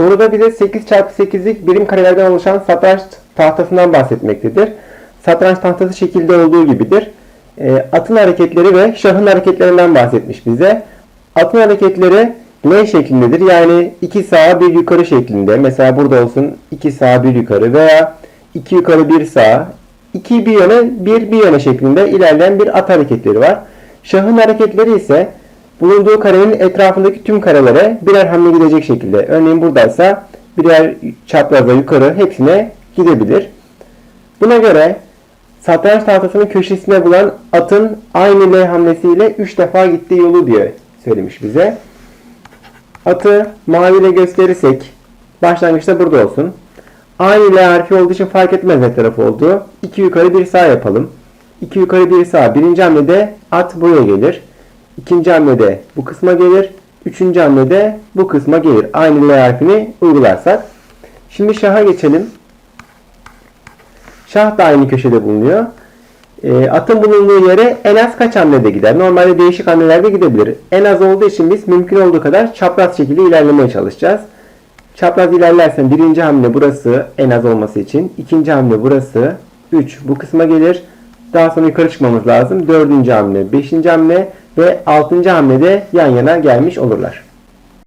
Soruda bize 8 çarpı 8'lik birim karelerden oluşan satranç tahtasından bahsetmektedir. Satranç tahtası şekilde olduğu gibidir. E, atın hareketleri ve şahın hareketlerinden bahsetmiş bize. Atın hareketleri L şeklindedir. Yani 2 sağa 1 yukarı şeklinde. Mesela burada olsun 2 sağa 1 yukarı veya 2 yukarı 1 sağa 2 bir yana 1 bir yana şeklinde ilerleyen bir at hareketleri var. Şahın hareketleri ise bulunduğu karenin etrafındaki tüm karelere birer hamle gidecek şekilde. Örneğin buradaysa birer çapraza yukarı hepsine gidebilir. Buna göre satranç tahtasının köşesine bulan atın aynı L hamlesiyle 3 defa gittiği yolu diye söylemiş bize. Atı maviyle gösterirsek başlangıçta burada olsun. Aynı L harfi olduğu için fark etmez ne taraf olduğu. 2 yukarı 1 sağ yapalım. 2 yukarı 1 sağ. Birinci hamlede at buraya gelir. İkinci hamlede bu kısma gelir. Üçüncü hamlede bu kısma gelir. Aynı L harfini uygularsak. Şimdi şaha geçelim. Şah da aynı köşede bulunuyor. E, atın bulunduğu yere en az kaç hamlede gider? Normalde değişik hamlelerde gidebilir. En az olduğu için biz mümkün olduğu kadar çapraz şekilde ilerlemeye çalışacağız. Çapraz ilerlersen birinci hamle burası en az olması için. ikinci hamle burası. 3 bu kısma gelir. Daha sonra yukarı çıkmamız lazım. Dördüncü hamle, beşinci hamle ve altıncı hamlede yan yana gelmiş olurlar.